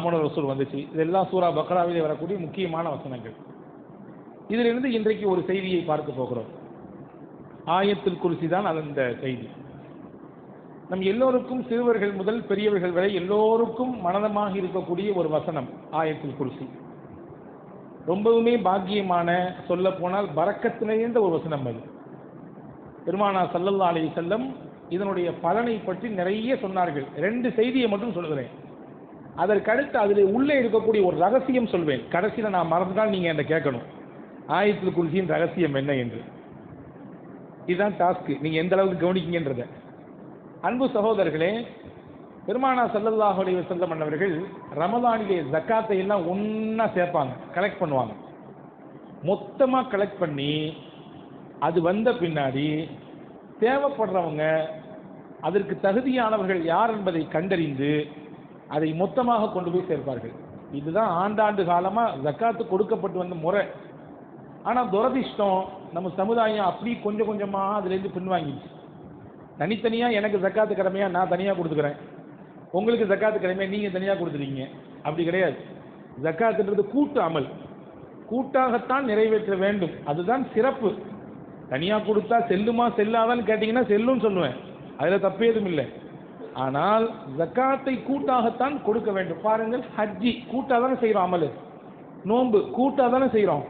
ஆமன ரசூல் வந்துச்சு. இதெல்லாம் சூரா பக்ராவிலே வரக்கூடிய முக்கியமான வசனங்கள். இதிலிருந்து இன்றைக்கு ஒரு செய்தியை பார்க்க போகிறோம். ஆயத்தில் குருசி தான் அந்த செய்தி. நம் எல்லோருக்கும் சிறுவர்கள் முதல் பெரியவர்கள் வரை எல்லோருக்கும் மனதமாக இருக்கக்கூடிய ஒரு வசனம் ஆயத்தில் குருசி. ரொம்பவுமே பாக்கியமான சொல்ல போனால் பறக்கத்து நிறைந்த ஒரு வசனம் அது. பெருமானா சல்லல்லா அலி செல்லம் இதனுடைய பலனை பற்றி நிறைய சொன்னார்கள். ரெண்டு செய்தியை மட்டும் சொல்கிறேன் அதற்கடுத்து அதில் உள்ளே இருக்கக்கூடிய ஒரு ரகசியம் சொல்வேன். கடைசியில் நான் மறந்துட்டால் நீங்கள் என்னை கேட்கணும். ஆயத்தில் குருசியின் ரகசியம் என்ன என்று. இதுதான் டாஸ்க்கு நீங்கள் எந்த அளவுக்கு கவனிக்கீங்கன்றத. அன்பு சகோதரர்களே பெருமானா சல்லல்லாஹு செல்ல மன்னவர்கள் அன்னவர்கள் ரமலானிலே ஜக்காத்தை எல்லாம் ஒன்றா சேர்ப்பாங்க. கலெக்ட் பண்ணுவாங்க. மொத்தமாக கலெக்ட் பண்ணி அது வந்த பின்னாடி தேவைப்படுறவங்க அதற்கு தகுதியானவர்கள் யார் என்பதை கண்டறிந்து அதை மொத்தமாக கொண்டு போய் சேர்ப்பார்கள். இதுதான் ஆண்டாண்டு காலமாக ஜக்காத்து கொடுக்கப்பட்டு வந்த முறை. ஆனால் துரதிஷ்டம் நம்ம சமுதாயம் அப்படி கொஞ்சம் கொஞ்சமாக அதுலேருந்து பின்வாங்கிடுச்சு. தனித்தனியாக எனக்கு ஜக்காத்து கடமையாக நான் தனியாக கொடுத்துக்கிறேன். உங்களுக்கு ஜக்காத்து கடமையாக நீங்கள் தனியாக கொடுத்துருக்கீங்க அப்படி கிடையாது. ஜக்காத்துன்றது கூட்டு அமல். கூட்டாகத்தான் நிறைவேற்ற வேண்டும். அதுதான் சிறப்பு. தனியாக கொடுத்தா செல்லுமா செல்லாதான்னு கேட்டிங்கன்னா செல்லும்னு சொல்லுவேன். அதில் தப்பு எதுவும் இல்லை. ஆனால் ஜக்காத்தை கூட்டாகத்தான் கொடுக்க வேண்டும். பாருங்கள் ஹஜ்ஜி கூட்டாக தானே செய்கிறோம் அமல். நோன்பு கூட்டாக தானே செய்கிறோம்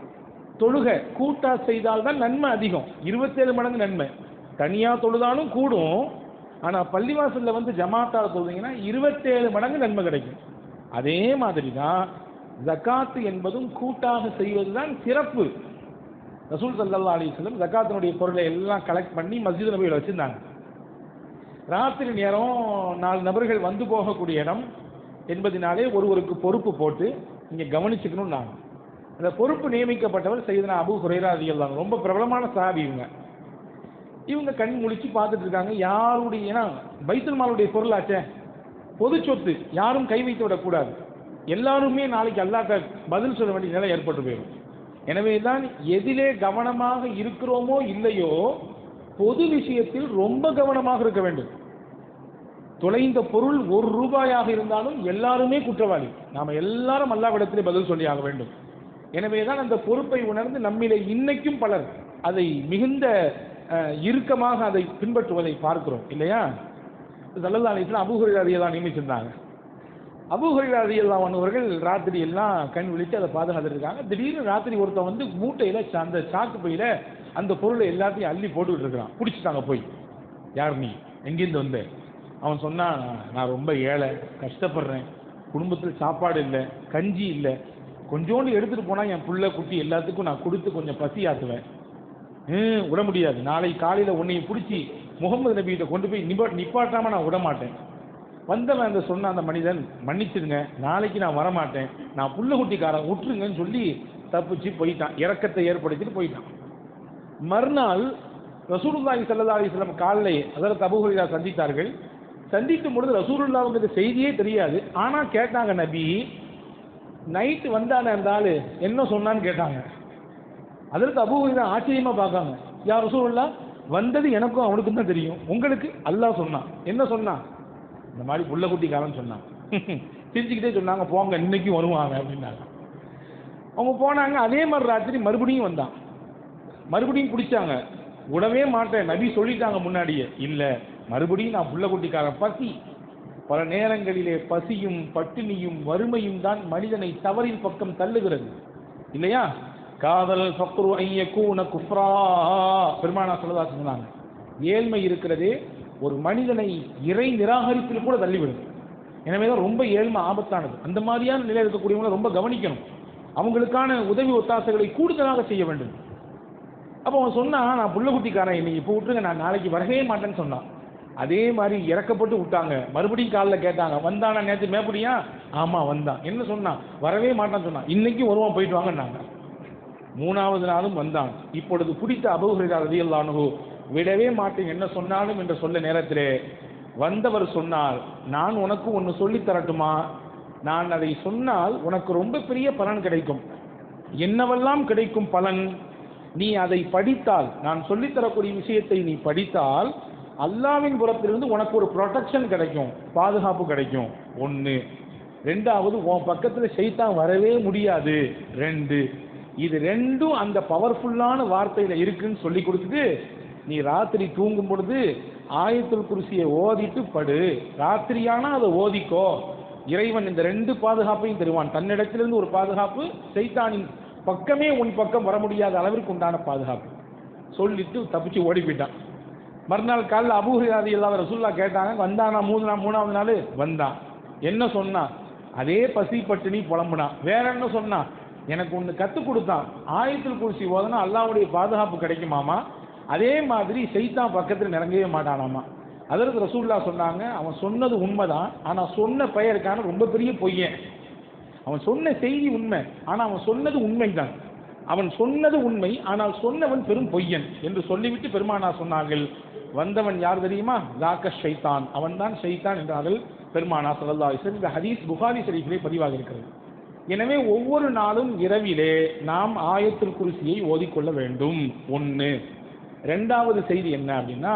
தொழுகை கூட்டா செய்தால் தான் நன்மை அதிகம். இருபத்தேழு மடங்கு நன்மை. தனியாக தொழுதாலும் கூடும். ஆனால் பள்ளிவாசலில் வந்து ஜமாத்தால் தொழுதிங்கன்னா இருபத்தேழு மடங்கு நன்மை கிடைக்கும். அதே மாதிரி தான் ஜக்காத்து என்பதும் கூட்டாக செய்வது தான் சிறப்பு. ரசூல் சல்லா அலிஸ்லம் ஜக்காத்தினுடைய பொருளை எல்லாம் கலெக்ட் பண்ணி மஸ்ஜித் நபியில் வச்சுருந்தாங்க. ராத்திரி நேரம் நாலு நபர்கள் வந்து போகக்கூடிய இடம் என்பதினாலே ஒருவருக்கு பொறுப்பு போட்டு இங்கே கவனிச்சுக்கணும் நான். அந்த பொறுப்பு நியமிக்கப்பட்டவர் செய்தனா அபு ஹுரைரா அதிகல்லாம் ரொம்ப பிரபலமான சாபி இவங்க. இவங்க கண் முழிச்சு பார்த்துட்டு இருக்காங்க. யாருடைய ஏன்னா பைத்தல் மாலுடைய பொருளாச்சே பொது சொத்து. யாரும் கை வைத்து விடக்கூடாது எல்லாருமே நாளைக்கு அல்லாட்ட பதில் சொல்ல வேண்டிய நிலை ஏற்பட்டு போயிடும். எனவே தான் எதிலே கவனமாக இருக்கிறோமோ இல்லையோ பொது விஷயத்தில் ரொம்ப கவனமாக இருக்க வேண்டும். தொலைந்த பொருள் ஒரு ரூபாயாக இருந்தாலும் எல்லாருமே குற்றவாளி. நாம் எல்லாரும் அல்லாவிடத்திலே பதில் சொல்லி ஆக வேண்டும். எனவே தான் அந்த பொறுப்பை உணர்ந்து நம்மிலே இன்னைக்கும் பலர் அதை மிகுந்த இறுக்கமாக அதை பின்பற்றுவதை பார்க்கிறோம். இல்லையா? சல்லல்லா அலிஸ்லாம் அபுஹுரையா நியமிச்சிருந்தாங்க. அபுஹுரையா ரலியல்லாஹு ராத்திரி எல்லாம் கண் விழித்து அதை பாதுகாத்துருக்காங்க இருக்காங்க. திடீர்னு ராத்திரி ஒருத்தன் வந்து மூட்டையில் அந்த சாக்கு பையில அந்த பொருளை எல்லாத்தையும் அள்ளி போட்டுக்கிட்டு இருக்கிறான். பிடிச்சிட்டாங்க போய். யார் நீ? எங்கேருந்து வந்த? அவன் சொன்னான் நான் ரொம்ப ஏழை கஷ்டப்படுறேன். குடும்பத்தில் சாப்பாடு இல்லை கஞ்சி இல்லை. கொஞ்சோண்டு எடுத்துகிட்டு போனால் என் புள்ள குட்டி எல்லாத்துக்கும் நான் கொடுத்து கொஞ்சம் பசி ஆற்றுவேன் ம் விட முடியாது. நாளை காலையில் உன்னையும் பிடிச்சி முகமது நபிகிட்ட கொண்டு போய் நிபா நிப்பாட்டாமல் நான் விட மாட்டேன். வந்தவன் அந்த சொன்ன அந்த மனிதன் மன்னிச்சிடுங்க நாளைக்கு நான் வரமாட்டேன். நான் புள்ள குட்டிக்காரன் விட்டுருங்கன்னு சொல்லி தப்பிச்சு போயிட்டான். இறக்கத்தை ஏற்படுத்திட்டு போயிட்டான். மறுநாள் ரசூலுல்லாஹி சல்லா அலிஸ்லாம் வஸல்லம் காலைலே அதற்கு சந்தித்தார்கள். சந்திக்கும் பொழுது ரசூலுல்லாவுக்கு இந்த செய்தியே தெரியாது. ஆனால் கேட்டாங்க நபி நைட்டு வந்தானே அந்த என்ன சொன்னான்னு கேட்டாங்க. அதற்கு அபூஹுரைரா ஆச்சரியமாக பார்க்காங்க யார் ரசூலுல்லா வந்தது எனக்கும் அவனுக்கும் தான் தெரியும். உங்களுக்கு அல்லாஹ் சொன்னான். என்ன சொன்னான்? இந்த மாதிரி புள்ள குட்டிக்காரன் சொன்னான். சிரிச்சுக்கிட்டே சொன்னாங்க போங்க இன்னைக்கும் வருவாங்க அப்படின்னாங்க. அவங்க போனாங்க அதே மாதிரி ராத்திரி மறுபடியும் வந்தான். மறுபடியும் குடிச்சாங்க. விடவே மாட்டேன். நபி சொல்லிட்டாங்க முன்னாடியே. இல்லை மறுபடியும் நான் புள்ள குட்டிக்காரன். பசி. பல நேரங்களிலே பசியும் பட்டினியும் வறுமையும் தான் மனிதனை தவறின் பக்கம் தள்ளுகிறது. இல்லையா? காதல் ஃபக்ரு ஐயக்கூன குஃப்ரா. பெருமானா சொல்லதா சொன்னாங்க ஏழ்மை இருக்கிறதே ஒரு மனிதனை இறை நிராகரிப்பில் கூட தள்ளிவிடும். எனவே தான் ரொம்ப ஏழ்மை ஆபத்தானது. அந்த மாதிரியான நிலையில் இருக்கக்கூடியவங்களை ரொம்ப கவனிக்கணும். அவங்களுக்கான உதவி ஒத்தாசைகளை கூடுதலாக செய்ய வேண்டும். அப்போ அவன் சொன்னான் நான் புள்ள குட்டிக்காரன் இன்னைக்கு இப்போ விட்டுருங்க நான் நாளைக்கு வரவே மாட்டேன்னு சொன்னான். அதே மாதிரி இறக்கப்பட்டு விட்டாங்க. மறுபடியும் காலில் கேட்டாங்க வந்தானா நேற்று மேப்படியா ஆமாம் வந்தான். என்ன சொன்னான்? வரவே மாட்டான்னு சொன்னான். இன்றைக்கும் வருவான் போயிட்டு வாங்கன்னாங்க. மூணாவது நாளும் வந்தான். இப்பொழுது பிடித்த அபுஹரிதா ரதியல்லானு விடவே மாட்டேன் என்ன சொன்னாலும் என்று சொல்ல நேரத்திலே வந்தவர் சொன்னார் நான் உனக்கு ஒன்று சொல்லி தரட்டுமா? நான் அதை சொன்னால் உனக்கு ரொம்ப பெரிய பலன் கிடைக்கும். என்னவெல்லாம் கிடைக்கும் பலன்? நீ அதை படித்தால் நான் சொல்லித்தரக்கூடிய விஷயத்தை நீ படித்தால் அல்லாவின் புறத்திலிருந்து உனக்கு ஒரு ப்ரொடெக்ஷன் கிடைக்கும் பாதுகாப்பு கிடைக்கும். ஒன்று ரெண்டாவது உன் பக்கத்தில் செய்தான் வரவே முடியாது. ரெண்டு. இது ரெண்டும் அந்த பவர்ஃபுல்லான வார்த்தையில் இருக்குன்னு சொல்லி கொடுத்துட்டு நீ ராத்திரி தூங்கும் பொழுது ஆயத்துல் குருசியை ஓதிட்டு படு. ராத்திரியானா அதை ஓதிக்கோ. இறைவன் இந்த ரெண்டு பாதுகாப்பையும் தருவான். தன்னிடத்திலிருந்து ஒரு பாதுகாப்பு சைத்தானின் பக்கமே உன் பக்கம் வர முடியாத அளவிற்கு உண்டான பாதுகாப்பு. சொல்லிட்டு தப்பிச்சு ஓடி போயிட்டான் மறுநாள் காலைல அபூஹிராதி இல்லாத ரசூல்லா கேட்டாங்க வந்தானா மூணு நாள் மூணாவது நாள்? வந்தான். என்ன சொன்னான் அதே பசி பட்டினி புலம்புனான். வேற என்ன சொன்னான் எனக்கு ஒன்று கற்றுக் கொடுத்தான். ஆயத்தில் குருசி ஓதனா அல்லாவுடைய பாதுகாப்பு கிடைக்குமாமா? அதே மாதிரி செய்தான் பக்கத்தில் நிறங்கவே மாட்டானாமா? அதற்கு ரசூல்லா சொன்னாங்க அவன் சொன்னது உண்மைதான். ஆனால் சொன்ன பெயருக்கான ரொம்ப பெரிய பொய்யன். அவன் சொன்ன செய்தி உண்மை ஆனால் அவன் சொன்னது உண்மைதான். அவன் சொன்னது உண்மை ஆனால் சொன்னவன் பெரும் பொய்யன் என்று சொல்லிவிட்டு பெருமானா சொன்னார்கள். வந்தவன் யார் தெரியுமா? ஜாக்க ஷைத்தான். அவன்தான் ஷைத்தான் என்றார்கள் பெருமானா சொல்லல்லா சரி இந்த ஹதீஸ் புகாரி ஷரீஃபிலே பதிவாக இருக்கிறது. எனவே ஒவ்வொரு நாளும் இரவிலே நாம் ஆயத்தில் குருசியை ஓதிக்கொள்ள வேண்டும். ஒன்று ரெண்டாவது செய்தி என்ன அப்படின்னா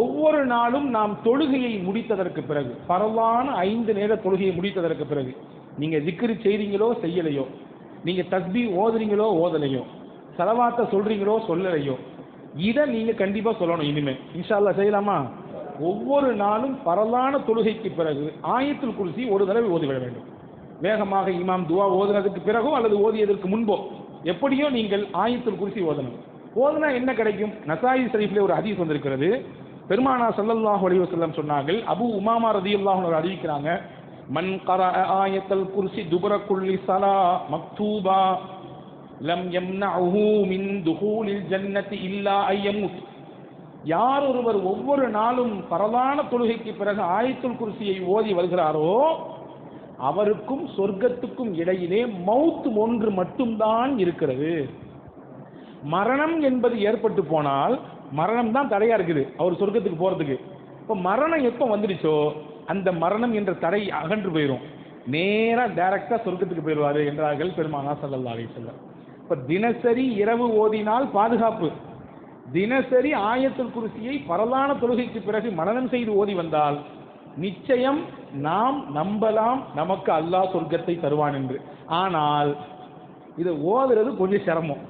ஒவ்வொரு நாளும் நாம் தொழுகையை முடித்ததற்கு பிறகு பரவான ஐந்து நேர தொழுகையை முடித்ததற்கு பிறகு நீங்கள் திக்ரு செய்கிறீங்களோ செய்யலையோ நீங்கள் தஸ்பி ஓதுறீங்களோ ஓதலையோ செலவாத்த சொல்கிறீங்களோ சொல்லலையோ இதை நீங்கள் கண்டிப்பாக சொல்லணும் இனிமேல் இன்ஷால்லா செய்யலாமா? ஒவ்வொரு நாளும் பரலான தொழுகைக்கு பிறகு ஆயத்தில் குருசி ஒரு தடவை ஓதிவிட வேண்டும். வேகமாக இமாம் துவா ஓதுனதுக்கு பிறகோ அல்லது ஓதியதற்கு முன்போ எப்படியோ நீங்கள் ஆயத்தில் குருசி ஓதணும். ஓதுனா என்ன கிடைக்கும்? நசாயி ஷரீஃபில் ஒரு ஹதீஸ் வந்திருக்கிறது. பெருமானா ஸல்லல்லாஹு அலி வசல்லம் சொன்னார்கள் அபு உமாமா ரதியல்லாஹு அன்ஹு அறிவிக்கிறாங்க மன் கர ஆயத்தல் குர்சி துபர குள்ளி சலா மக்தூபா லம் யம்னஉஹு மின் துஹூலில் ஜன்னதி இல்லா ஐயமுத். யார் ஒருவர் ஒவ்வொரு நாளும் பரவான தொழுகைக்கு பிறகு ஆயத்துல் குர்சியை ஓதி வருகிறாரோ அவருக்கும் சொர்க்கத்துக்கும் இடையிலே மவுத் ஒன்று மட்டும்தான் இருக்கிறது. மரணம் என்பது ஏற்பட்டு போனால் மரணம் தான் தடையா இருக்குது அவர் சொர்க்கத்துக்கு போறதுக்கு. இப்போ மரணம் எப்போ வந்துடுச்சோ? அந்த மரணம் என்ற தடை அகன்று போயிடும் நேராக டைரக்டாக சொர்க்கத்துக்கு போயிடுவார் என்றார்கள் பெருமானா சல்லல்லா அலி வஸல்லம். இப்போ தினசரி இரவு ஓதினால் பாதுகாப்பு. தினசரி ஆயத்துல் குருசியை பரலான தொழுகைக்கு பிறகு மனநம் செய்து ஓதி வந்தால் நிச்சயம் நாம் நம்பலாம் நமக்கு அல்லாஹ் சொர்க்கத்தை தருவான் என்று. ஆனால் இதை ஓதுறது கொஞ்சம் சிரமம்.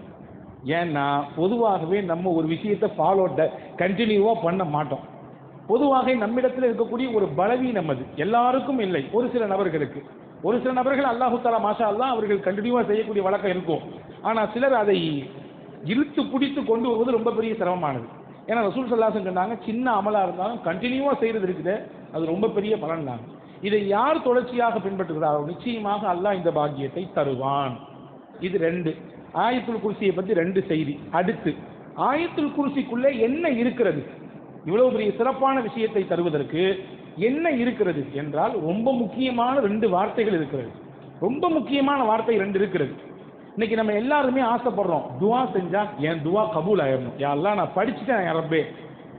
ஏன்னா பொதுவாகவே நம்ம ஒரு விஷயத்தை ஃபாலோ கண்டினியூவாக பண்ண மாட்டோம். பொதுவாக நம்மிடத்தில் இருக்கக்கூடிய ஒரு பலவீனம் அது. எல்லாருக்கும் இல்லை. ஒரு சில நபர்களுக்கு. ஒரு சில நபர்கள் அல்லாஹு தாலா மாஷா அல்லா அவர்கள் கண்டினியூவாக செய்யக்கூடிய வழக்கம் இருக்கும். ஆனால் சிலர் அதை இழுத்து பிடித்து கொண்டு வருவது ரொம்ப பெரிய சிரமமானது. ஏன்னா ரசூல் சல்லாசன் சொன்னாங்க சின்ன அமலாக இருந்தாலும் கண்டினியூவாக செய்கிறது இருக்குது. அது ரொம்ப பெரிய பலன் தான். இதை யார் தொடர்ச்சியாக பின்பற்றுகிறாரோ நிச்சயமாக அல்லாஹ் இந்த பாக்கியத்தை தருவான். இது ரெண்டு. ஆயத்துல் குருசியை பற்றி ரெண்டு செய்தி. அடுத்து ஆயத்துல் குருசிக்குள்ளே என்ன இருக்கிறது? இவ்வளவு பெரிய சிறப்பான விஷயத்தை தருவதற்கு என்ன இருக்கிறது என்றால் ரொம்ப முக்கியமான ரெண்டு வார்த்தைகள் இருக்கிறது. ரொம்ப முக்கியமான வார்த்தை ரெண்டு இருக்கிறது. இன்னைக்கு நம்ம எல்லாருமே ஆசைப்படுறோம். துவா செஞ்சா என் துவா கபூல் ஆயிடணும். யாரெல்லாம் நான் படிச்சுட்டேன் என்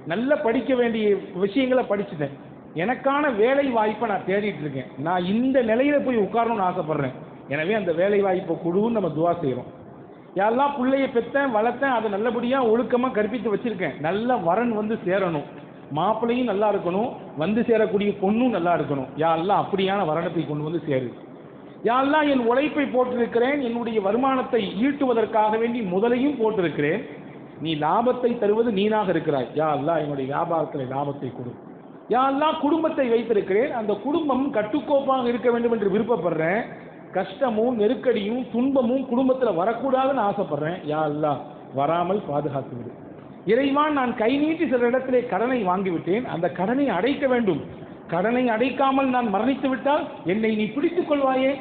நல்லா படிக்க வேண்டிய விஷயங்களை படிச்சுட்டேன். எனக்கான வேலை வாய்ப்பை நான் தேடிட்டு இருக்கேன். நான் இந்த நிலையில போய் உட்காரணும்னு ஆசைப்படுறேன். எனவே அந்த வேலை வாய்ப்பை குழுவும் நம்ம துவா செய்கிறோம் எல்லாம் பிள்ளைய பெற்றேன் வளர்த்தேன் அதை நல்லபடியாக ஒழுக்கமாக கற்பித்து வச்சிருக்கேன். நல்ல வரன் வந்து சேரணும். மாப்பிள்ளையும் நல்லா இருக்கணும். வந்து சேரக்கூடிய பொண்ணும் நல்லா இருக்கணும். யாரெல்லாம் அப்படியான வரணத்தை கொண்டு வந்து சேரு. யாரெல்லாம் என் உழைப்பை போட்டிருக்கிறேன் என்னுடைய வருமானத்தை ஈட்டுவதற்காக வேண்டி முதலையும் போட்டிருக்கிறேன் நீ லாபத்தை தருவது நீனாக இருக்கிறாய். யா அல்லாஹ் என்னுடைய வியாபாரத்தில் லாபத்தை கொடு. யா அல்லாஹ் குடும்பத்தை வைத்திருக்கிறேன் அந்த குடும்பம் கட்டுக்கோப்பாக இருக்க வேண்டும் என்று விருப்பப்படுறேன். கஷ்டமும் நெருக்கடியும் துன்பமும் குடும்பத்தில் வரக்கூடாதுன்னு ஆசைப்படுறேன். யா அல்லா வராமல் பாதுகாத்து விடு இறைவான் நான் கை நீட்டி சில இடத்திலே கடனை வாங்கிவிட்டேன். அந்த கடனை அடைக்க வேண்டும். கடனை அடைக்காமல் நான் மரணித்து விட்டால் என்னை நீ பிடித்துக் கொள்வாயே?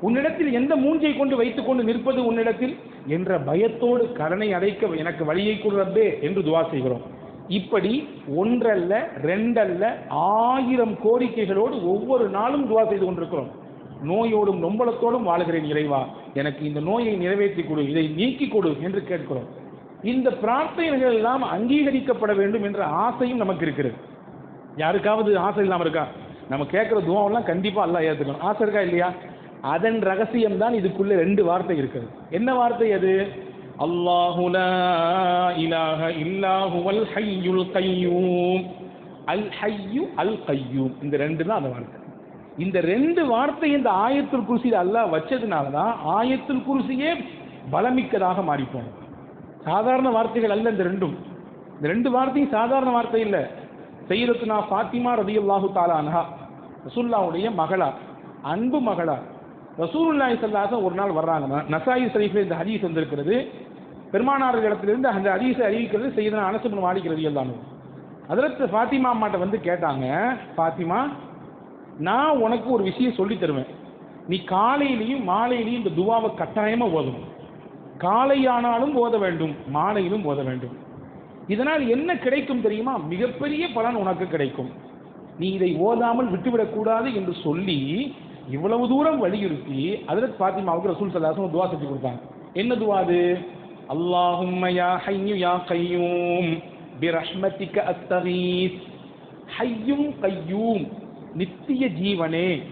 உன்னிடத்தில் எந்த மூஞ்சை கொண்டு வைத்துக் கொண்டு நிற்பது உன்னிடத்தில்? என்ற பயத்தோடு கடனை அடைக்க எனக்கு வழியை கொடுறப்பே என்று துவா செய்கிறோம். இப்படி ஒன்றல்ல ரெண்டல்ல ஆயிரம் கோரிக்கைகளோடு ஒவ்வொரு நாளும் துவா செய்து கொண்டிருக்கிறோம். நோயோடும் நொம்பலத்தோடும் வாழுகிறேன் இறைவா எனக்கு இந்த நோயை நிறைவேற்றி கொடு இதை நீக்கி கொடு என்று கேட்கிறோம். இந்த பிரார்த்தனைகள் எல்லாம் அங்கீகரிக்கப்பட வேண்டும் என்ற ஆசையும் நமக்கு இருக்கிறது. யாருக்காவது ஆசை இல்லாமல் இருக்கா? நம்ம கேட்குற துவாவெல்லாம் கண்டிப்பாக அல்லாஹ் ஏற்றுக்கணும் ஆசை இருக்கா இல்லையா? அதன் ரகசியம் தான் இதுக்குள்ள ரெண்டு வார்த்தை இருக்குது. என்ன வார்த்தை அது? அல்லாஹு லா இலாஹ இல்லாஹுவல் ஹையுல் கையூம். அல் ஹையு அல் கையூம். இந்த ரெண்டு தான் அந்த வார்த்தை. இந்த ரெண்டு வார்த்தை இந்த ஆயத்துல் குருசியில் அல்லாஹ் வச்சதுனால தான் ஆயத்துல் குருசியே பலமிக்கதாக மாறிப்போம் சாதாரண வார்த்தைகள் அல்ல இந்த ரெண்டும். இந்த ரெண்டு வார்த்தையும் சாதாரண வார்த்தை இல்லை. செய்யறதுனா ஃபாத்திமா ரதி அல்லாஹு தாலானஹா ரசூல்லாவுடைய மகளா அன்பு மகளா. ரசூலுல்லாஹி ஸல்லல்லாஹு ஒரு நாள் வர்றாங்க. நசாயி சரீஃபில் இந்த ஹதீஸ் வந்திருக்கிறது. பெருமானார் இடத்திலிருந்து அந்த ஹதீஸை அறிவிக்கிறது செய்தனா அனசுமன் மாலிக் எல்லாமே அதில் ஃபாத்திமா அம்மாட்ட வந்து கேட்டாங்க ஃபாத்திமா நான் உனக்கு ஒரு விஷயம் சொல்லி தருவேன். நீ காலையிலையும் மாலையிலையும் இந்த துவாவை கட்டாயமாக ஓதணும். காலையானாலும் ஓத வேண்டும் மாலையிலும் ஓத வேண்டும். இதனால் என்ன கிடைக்கும் தெரியுமா? மிகப்பெரிய பலன் உனக்கு கிடைக்கும். நீ இதை ஓதாமல் விட்டுவிடக்கூடாது என்று சொல்லி இவ்வளவு தூரம் வலியுறுத்தி அதில் பாத்திமாவுக்கு ரசூல் சல்லாசம் துவா செஞ்சு கொடுத்தாங்க. என்ன துவா அது? அல்லாஹும்ம யா ஹய்யு யா கையூம் பிரஹ்மதிக அத்தகீஸ் ஹையும் கையூம். நித்திய ஜீவனே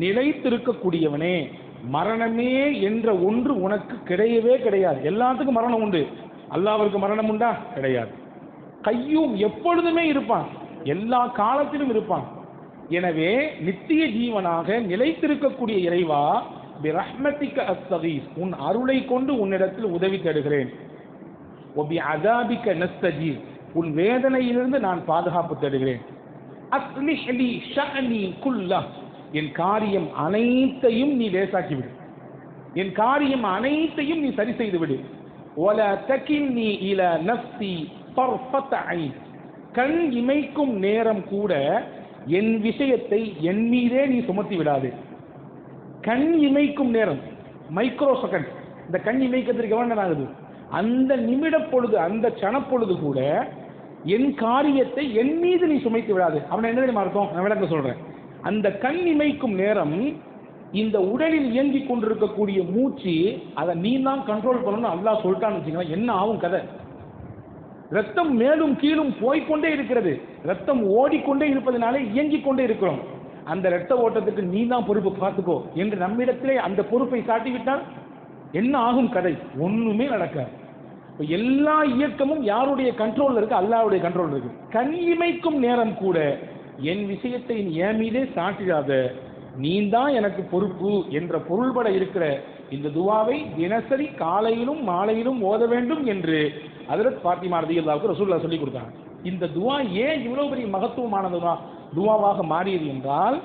நிலைத்திருக்கக்கூடியவனே மரணமே என்ற ஒன்று உனக்கு கிடையவே கிடையாது. எல்லாத்துக்கும் மரணம் உண்டு. அல்லாவிற்கு மரணம் உண்டா? கிடையாது. கையும் எப்பொழுதுமே இருப்பான். எல்லா காலத்திலும் இருப்பான். எனவே நித்திய ஜீவனாக நிலைத்திருக்கக்கூடிய இறைவா பிரஹ்மதிக்க அஸ்தகீஸ் உன் அருளை கொண்டு உன்னிடத்தில் உதவி தேடுகிறேன். ஒபி அதாபிக்க நஸ்தஜி உன் வேதனையிலிருந்து நான் பாதுகாப்பு தேடுகிறேன். அஸ்லிஹ்லி ஷஅனி குல்லா என் காரியம் அனைத்தையும் நீ லேசாக்கி விடு என் காரியம் அனைத்தையும் நீ சரி செய்து விடு ஒல தகின்னி இல நஃப்சி பர்ஃபத் ஐன் கண் இமைக்கும் நேரம் கூட என் விஷயத்தை என் மீதே நீ சுமத்தி விடாது. கண் இமைக்கும் நேரம் மைக்ரோ செகண்ட் இந்த கண் இமைக்கிறதுக்கு எவ்வளோ நேரம் ஆகுது? அந்த நிமிட பொழுது அந்த சனப்பொழுது கூட என் காரியத்தை என் மீது நீ சுமைத்து விடாது. அவனை என்ன தெரியுமா அர்த்தம்? நான் விளக்க சொல்றேன். அந்த கண் இமைக்கும் நேரம் இந்த உடலில் இயங்கிக் கொண்டிருக்கக்கூடிய மூச்சு அதை நீ தான் கண்ட்ரோல் பண்ணணும்னு அல்லா சொல்லிட்டான்னு வச்சுக்கலாம் என்ன ஆகும் கதை? ரத்தம் மேலும் கீழும் போய்க்கொண்டே இருக்கிறது. ரத்தம் ஓடிக்கொண்டே இருப்பதனாலே இயங்கிக் கொண்டே இருக்கிறோம். அந்த ரத்த ஓட்டத்துக்கு நீ தான் பொறுப்பு பார்த்துக்கோ. என்று நம்மிடத்திலே அந்த பொறுப்பை சாட்டிவிட்டால் என்ன ஆகும் கதை? ஒண்ணுமே நடக்காது. இப்போ எல்லா இயக்கமும் யாருடைய கண்ட்ரோலில் இருக்கு? அல்லாவுடைய கண்ட்ரோலில் இருக்கு. கண் இமைக்கும் நேரம் கூட என் விஷயத்தை நீ என் மீதே சாட்டிடாத. நீ தான் எனக்கு பொறுப்பு என்ற பொருள்பட இருக்கிற இந்த துவாவை தினசரி காலையிலும் மாலையிலும் ஓத வேண்டும் என்று ஹஜரத் பாத்திமா ரதியல்லாவுக்கு ரசூல்லா சொல்லி கொடுத்தாங்க. இந்த துவா ஏன் இவ்வளவு பெரிய மகத்துவமான துவாவாக மாறியது என்றால்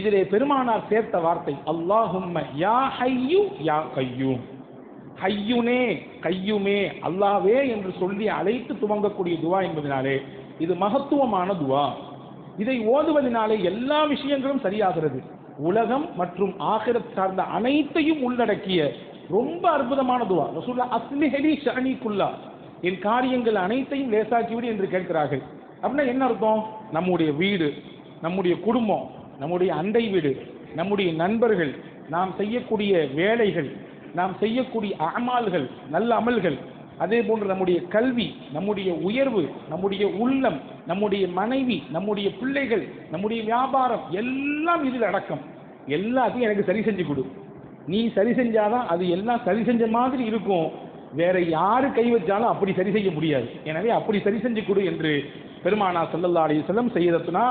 இதிலே பெருமானார் சேர்த்த வார்த்தை அல்லாஹும் யா ஹையு யா கையூம். கையுனே கையுமே அல்லாவே என்று சொல்லி அழைத்து துவங்கக்கூடிய துவா என்பதனாலே இது மகத்துவமான துவா. இதை ஓதுவதனாலே எல்லா விஷயங்களும் சரியாகிறது. உலகம் மற்றும் ஆகிரத் சார்ந்த அனைத்தையும் உள்ளடக்கிய ரொம்ப அற்புதமான துவா. ரசூல்லா அஸ்மிஹலி ஷனிக்குல்லா என் காரியங்கள் அனைத்தையும் லேசாக்கிவிடு என்று கேட்கிறார்கள். அப்படின்னா என்ன அர்த்தம்? நம்முடைய வீடு நம்முடைய குடும்பம் நம்முடைய அண்டை வீடு நம்முடைய நண்பர்கள் நாம் செய்யக்கூடிய வேலைகள் நாம் செய்யக்கூடிய அமால்கள் நல்ல அமல்கள் அதே போன்று நம்முடைய கல்வி நம்முடைய உயர்வு நம்முடைய உள்ளம் நம்முடைய மனைவி நம்முடைய பிள்ளைகள் நம்முடைய வியாபாரம் எல்லாம் இதில் அடக்கம். எல்லாத்தையும் எனக்கு சரி செஞ்சு கொடு. நீ சரி செஞ்சாதான் அது எல்லாம் சரி செஞ்ச மாதிரி இருக்கும். வேற யாரு கை வச்சாலும் அப்படி சரி செய்ய முடியாது. எனவே அப்படி சரி செஞ்சு கொடு என்று பெருமானா சல்லல்லா அலி செல்லம் செய்யறதுனா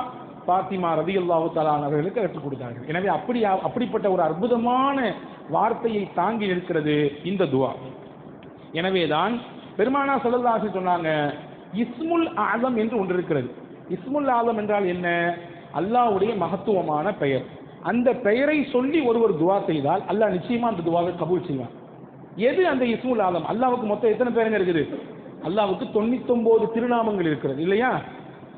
பாத்திமா ரதி அல்லாஹு அவர்களுக்கு கற்றுக் கொடுத்தார்கள். எனவே அப்படி அப்படிப்பட்ட ஒரு அற்புதமான வார்த்தையை தாங்கி நிற்கிறது இந்த துவா. எனவேதான் பெருமானா சல்லல்லாஹு சொன்னாங்க இஸ்முல் ஆலம் என்று ஒன்று இருக்கிறது. இஸ்முல் ஆலம் என்றால் என்ன? அல்லாஹ்வுடைய மகத்துவமான பெயர். அந்த பெயரை சொல்லி ஒருவர் துவா செய்தால் அல்லாஹ் நிச்சயமா அந்த துவாவை கபூல் செய்வான். எது அந்த இஸ்முல் ஆலம் அல்லாவுக்கு மொத்தம் எத்தனை பேருங்க இருக்குது? அல்லாவுக்கு தொண்ணூத்தொன்பது திருநாமங்கள் இருக்கிறது இல்லையா?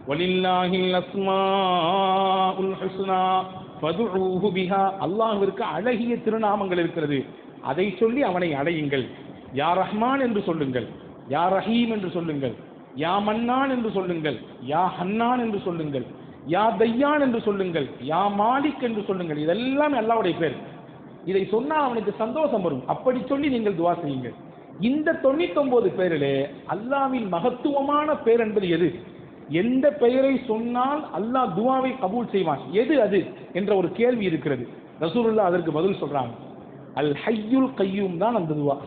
வலில்லாஹில் அஸ்மாஉல் ஹுஸ்னா ஃபதுஊஹு பிஹா. அல்லாஹ்விற்கு அழகிய திருநாமங்கள் இருக்கிறது. அதை சொல்லி அவனை அடையுங்கள். யா ரஹ்மான் என்று சொல்லுங்கள். யா ரஹீம் என்று சொல்லுங்கள். யா மன்னான் என்று சொல்லுங்கள். யா ஹன்னான் என்று சொல்லுங்கள். யா தையான் என்று சொல்லுங்கள். யா மாலிக் என்று சொல்லுங்கள். இதெல்லாம் அல்லாவுடைய பேர். இதை சொன்னால் அவனுக்கு சந்தோஷம் வரும். அப்படி சொல்லி நீங்கள் துவா செய்யுங்கள். இந்த தொண்ணூத்தொன்பது பேரிலே அல்லாவின் மகத்துவமான பேர் என்பது எது? எந்த பெயரை சொன்னால் அல்லாஹ் துவாவை கபூல் செய்வான். எது அது என்ற ஒரு கேள்வி இருக்கிறது. ரசூலுல்லாஹ் அதற்கு பதில் சொல்றாங்க. அல் ஹையுல் கையும் தான் அந்த துவா.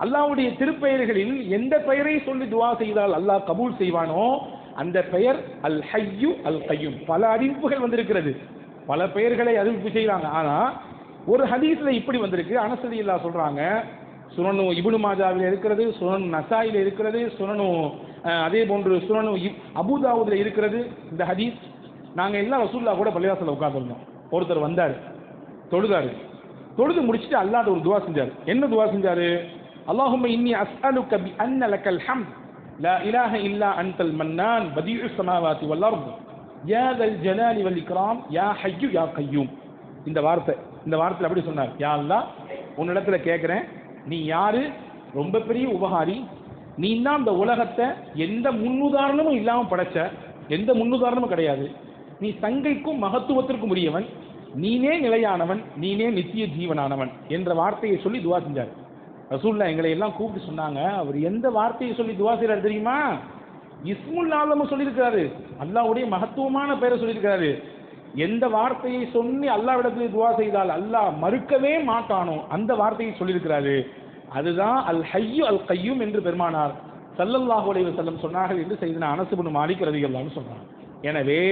அல்லாவுடைய திருப்பெயர்களில் எந்த பெயரை சொல்லி துவா செய்தால் அல்லாஹ் கபூல் செய்வானோ அந்த பெயர் அல் ஹையு அல் கையும். பல அறிவிப்புகள் வந்திருக்கிறது. பல பெயர்களை அறிவிப்பு செய்கிறாங்க. ஆனா ஒரு ஹதீஸ்ல இப்படி வந்திருக்கு. அனசதி இல்லா சொல்றாங்க சுனனு இபுனு மாஜாவில் இருக்கிறது சுனனு நசாயில் இருக்கிறது சுனனு அதே போன்று சுனனு அபுதாவுதில் இருக்கிறது இந்த ஹதீஸ். நாங்கள் எல்லாம் ரசூல்லா கூட பள்ளிவாசலில் உட்காந்துருந்தோம் ஒருத்தர் வந்தார் தொழுதாரு. தொழுது முடிச்சுட்டு அல்லாஹ் ஒரு துவா செஞ்சார். என்ன துவா செஞ்சாரு? அல்லாஹும் இன்னி அஸ்அலு கபி அன்ன லக்கல் ஹம் லா இலாஹ இல்லா அன்தல் மன்னான். பதியு சமாவாத்தி வல் அர்த். யா தல் ஜலாலி வல் இக்ராம். யா ஹையு யா கையும். இந்த வார்த்தை இந்த வார்த்தையில் அப்படி சொன்னார். யா அல்லா உன்னிடத்தில் கேட்குறேன் நீ யாரு? ரொம்ப பெரிய உபகாரி. நீ தான் இந்த உலகத்தை எந்த முன்னுதாரணமும் இல்லாமல் படைச்ச எந்த முன்னுதாரணமும் கிடையாது. நீ சங்கைக்கும் மகத்துவத்திற்கும் உரியவன். நீனே நிலையானவன். நீனே நித்திய ஜீவனானவன் என்ற வார்த்தையை சொல்லி துவா செஞ்சார். ரசூல்லா எங்களை எல்லாம் கூப்பிட்டு சொன்னாங்க அவர் எந்த வார்த்தையை சொல்லி துவா செய்கிறார் தெரியுமா? இஸ்முல் ஆலம சொல்லியிருக்கிறாரு. அல்லாவுடைய மகத்துவமான பெயரை சொல்லியிருக்கிறாரு. எந்த வார்த்தையை சொல்லி அல்லாவிடத்தில் துவா செய்தால் அல்லாஹ் மறுக்கவே மாட்டானோ அந்த வார்த்தையை சொல்லியிருக்கிறாரு. அதுதான் அல் ஹையு அல் கையும் என்று பெருமானார் ஸல்லல்லாஹு அலைஹி வஸல்லம் சொன்னார்கள் என்று செய்தன அனசுபுனு மாலிக் ரதியல்லாஹு சொன்னார். எனவே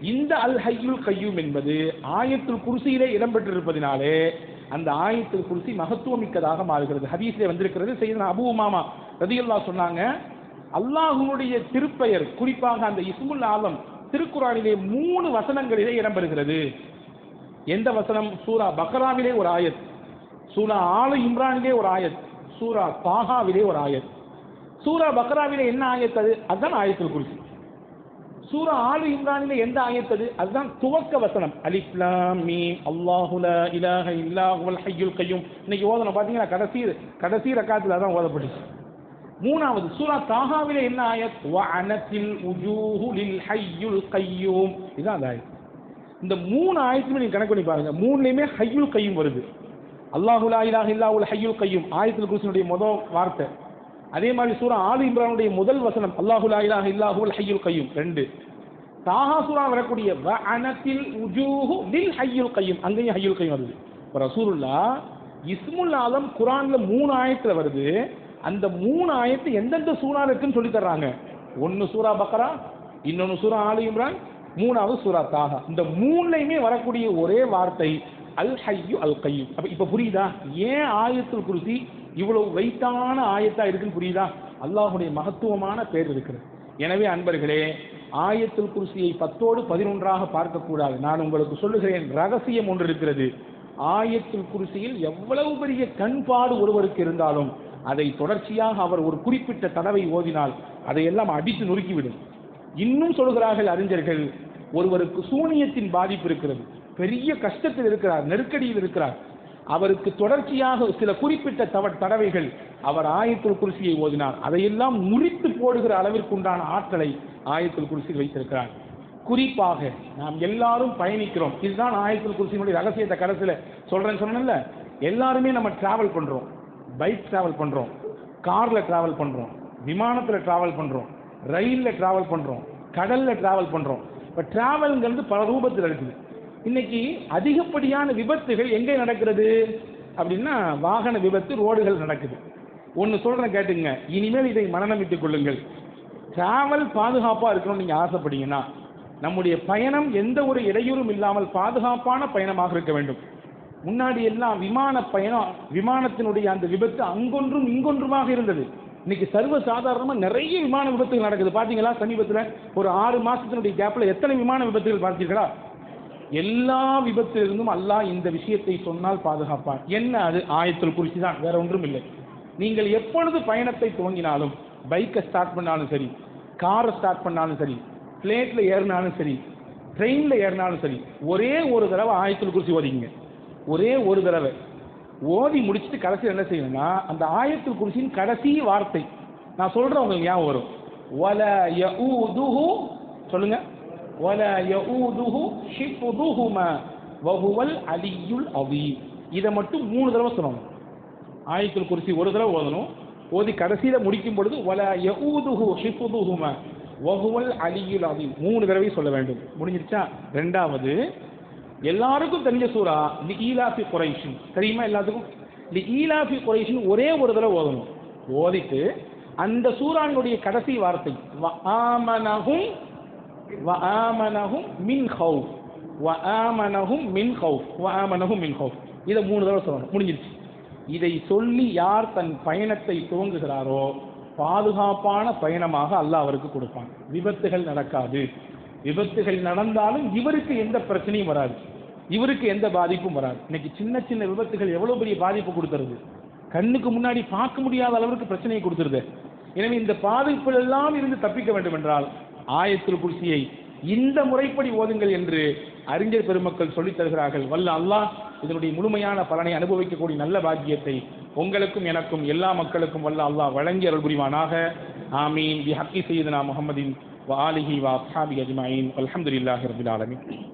இந்த அல் ஹய்யுல் கையும் என்பது ஆயத்தில் குருசியிலே இடம்பெற்றிருப்பதினாலே அந்த ஆயத்தில் குருசி மகத்துவம் மிக்கதாக மாறுகிறது. ஹதீஸிலே வந்திருக்கிறது. செய்தன அபு உமாமா ரதிகல்லா சொன்னாங்க அல்லாஹுனுடைய திருப்பெயர் குறிப்பாக அந்த இஸ்முல் ஆலம் திருக்குறானிலே மூணு வசனங்களிலே இடம்பெறுகிறது. எந்த வசனம்? சூரா பக்ராவிலே ஒரு ஆயத். சூரா ஆலு இம்ரானிலே ஒரு ஆயத் சூரா தாகாவிலே ஒரு ஆயத். சூரா பக்ராவிலே என்ன ஆயத் அது? அதுதான் ஆயத்தில் குர்சி. சூரா ஆலு இம்ரானிலே எந்த ஆயத்தது அதுதான் துவக்க வசனம். அலிப்லாம் மீம் அல்லாஹுல லா இலாஹ இல்லா ஹுவல் ஹய்யுல் கய்யூம் இன்னைக்கு ஓதனை பார்த்தீங்கன்னா கடைசி கடைசி ரக்காத்தில் அதான் ஓதப்பட்டுச்சு. மூணாவது சூரா தாஹாவிலே என்ன ஆயத்? வனத்தில் உஜூஹு லில் ஹையுல் கையும். இதுதான் அந்த ஆயத். இந்த மூணு ஆயத்துமே நீங்க கணக்கு பண்ணி பாருங்க. மூணுலேயுமே ஹையுல் கையும் வருது. அல்லாஹுலா இலாஹ் இல்லா இல்லாஹுல் ஹையுல் கையும். ஆயத்தில் குருசினுடைய முதல் வார்த்தை. அதே மாதிரி சூரா ஆலு இம்ரானுடைய முதல் வசனம் அல்லாஹுலா இலாஹ் இல்லாஹு இல்லாஹுல் ஹையுல் கையும். ரெண்டு. தாஹா சூரா வரக்கூடிய அனத்தில் உஜூஹு லில் ஹையுல் கையும். அங்கேயும் ஹையுல் கையும் வருது. இப்போ ரசூலுல்லா இஸ்முல் ஆலம் குரான்ல மூணு ஆயத்தில் வருது. அந்த மூணு ஆயத்து எந்தெந்த சூறா இருக்குன்னு சொல்லி தர்றாங்க. ஒன்று சூரா பக்ரா இன்னொன்று சூரா ஆலு இம்ரான் மூணாவது சூரா தாஹா. இந்த மூணுலையுமே வரக்கூடிய ஒரே வார்த்தை அல் ஹையு அல் கையும் அப்ப இப்ப புரியுதா? ஏன் ஆயத்துல் குருசி இவ்வளவு வெயிட்டான ஆயத்தா இருக்குன்னு புரியுதா? அல்லாஹுடைய மகத்துவமான பேர் இருக்கிறது. எனவே அன்பர்களே ஆயத்துல் குருசியை பத்தோடு பதினொன்றாக பார்க்கக்கூடாது. நான் உங்களுக்கு சொல்லுகிறேன் ரகசியம் ஒன்று இருக்கிறது. ஆயத்துல் குருசியில் எவ்வளவு பெரிய கண்பாடு ஒருவருக்கு இருந்தாலும் அதை தொடர்ச்சியாக அவர் ஒரு குறிப்பிட்ட தடவை ஓதினால் அதையெல்லாம் அடித்து நொறுக்கிவிடும். இன்னும் சொல்கிறார்கள் அறிஞர்கள் ஒருவருக்கு சூனியத்தின் பாதிப்பு இருக்கிறது. பெரிய கஷ்டத்தில் இருக்கிறார் நெருக்கடியில் இருக்கிறார். அவருக்கு தொடர்ச்சியாக சில குறிப்பிட்ட தவ தடவைகள் அவர் ஆயத்தில் குர்சியை ஓதினார். அதையெல்லாம் முறித்து போடுகிற அளவிற்கு உண்டான ஆற்றலை ஆயத்தில் குர்சியில் வைத்திருக்கிறார். குறிப்பாக நாம் எல்லாரும் பயணிக்கிறோம். இதுதான் ஆயத்தில் குர்சியினுடைய ரகசியத்தை கடைசியில் சொல்கிறேன்னு சொன்னேன்ல. எல்லாருமே நம்ம டிராவல் பண்ணுறோம் பைக் டிராவல் பண்ணுறோம் காரில் டிராவல் பண்ணுறோம் விமானத்தில் டிராவல் பண்ணுறோம் ரயிலில் டிராவல் பண்ணுறோம் கடலில் டிராவல் பண்ணுறோம் இப்போ டிராவல்ங்கிறது பல ரூபத்தில் இருக்குது. இன்னைக்கு அதிகப்படியான விபத்துகள் எங்கே நடக்கிறது? அப்படின்னா வாகன விபத்து ரோடுகள் நடக்குது. ஒன்று சொல்கிறேன் கேட்டுங்க. இனிமேல் இதை மனநமிட்டுக் கொள்ளுங்கள். டிராவல் பாதுகாப்பாக இருக்கணும்னு நீங்கள் ஆசைப்பட்டீங்கன்னா நம்முடைய பயணம் எந்த ஒரு இடையூறும் இல்லாமல் பாதுகாப்பான பயணமாக இருக்க வேண்டும். முன்னாடி எல்லாம் விமான பயணம் விமானத்தினுடைய அந்த விபத்து அங்கொன்றும் இங்கொன்றுமாக இருந்தது. இன்னைக்கு சர்வ சாதாரணமாக நிறைய விமான விபத்துகள் நடக்குது. பார்த்தீங்களா சமீபத்தில் ஒரு ஆறு மாதத்தினுடைய கேப்பில் எத்தனை விமான விபத்துகள் பார்த்தீர்களா? எல்லா விபத்திலிருந்தும் அல்லாஹ் இந்த விஷயத்தை சொன்னால் பாதுகாப்பார் என்ன அது? ஆயத்தில் குறிச்சி தான். வேற ஒன்றும் இல்லை. நீங்கள் எப்பொழுது பயணத்தை துவங்கினாலும் பைக்கை ஸ்டார்ட் பண்ணாலும் சரி காரை ஸ்டார்ட் பண்ணாலும் சரி பிளேட்ல ஏறினாலும் சரி ட்ரெயின்ல ஏறினாலும் சரி ஒரே ஒரு தடவை ஆயத்தில் குறிச்சி ஓதிங்க ஒரே ஒரு தடவை. ஓதி முடிச்சுட்டு கடைசியில் என்ன செய்யணும்னா அந்த ஆயத்தில் குறிச்சின் கடைசி வார்த்தை. நான் சொல்றேன் உங்களுக்கு ஞாபகம் வரும். வல யூதுஹு சொல்லுங்க. வல يؤوده حفظهما وهو அலியுல் العظيم இதை மட்டும் மூணு தடவை சொல்லணும். ஆயத்துல் குறிச்சி ஒரு தடவை ஓதணும். ஓதி கடைசியில முடிக்கும் பொழுது வல யஊதுஹு ஷிஃபுதுஹுமா வஹுவல் அலியுல் அதீம் மூணு தடவை சொல்ல வேண்டும். முடிஞ்சிருச்சா? ரெண்டாவது எல்லாருக்கும் தெரிஞ்ச சூரா தி ஈலாஃபி குறைஷின். தெரியுமா எல்லாத்துக்கும்? தி ஈலாஃபி குறைஷின் ஒரே ஒரு தடவை ஓதணும். ஓதிட்டு அந்த சூரானுடைய கடைசி வார்த்தை வ வஆமனஹும் மின் ஹவுஃப் வ மின் ஹவுஃப் வஆமனஹும் மின் ஹவுஃப் இதை மூணு தடவை சொல்லணும். முடிஞ்சிருச்சு. இதை சொல்லி யார் தன் பயணத்தை துவங்குகிறாரோ பாதுகாப்பான பயணமாக அல்லாஹ் அவருக்கு கொடுப்பான். விபத்துகள் நடக்காது. விபத்துகள் நடந்தாலும் இவருக்கு எந்த பிரச்சனையும் வராது. இவருக்கு எந்த பாதிப்பும் வராது. இன்னைக்கு சின்ன சின்ன விபத்துகள் எவ்வளவு பெரிய பாதிப்பு கொடுத்துருது கண்ணுக்கு முன்னாடி பார்க்க முடியாத அளவிற்கு பிரச்சனையை கொடுத்துருது. எனவே இந்த பாதிப்புகள் எல்லாம் இருந்து தப்பிக்க வேண்டும் என்றால் ஆயத்துல் குர்சியை இந்த முறைப்படி ஓதுங்கள் என்று அறிஞர் பெருமக்கள் சொல்லித் தருகிறார்கள். வல்ல அல்லாஹ் இதனுடைய முழுமையான பலனை அனுபவிக்கக்கூடிய நல்ல பாக்கியத்தை உங்களுக்கும் எனக்கும் எல்லா மக்களுக்கும் வல்ல அல்லாஹ் வழங்கி அருள் புரிவானாக. ஆமீன். பி ஹக்கி செய்தனா முகமதின் வாலிஹி வா சாபி அஜ்மாயின். அலமதுல்லாஹி ரபில் ஆலமின்.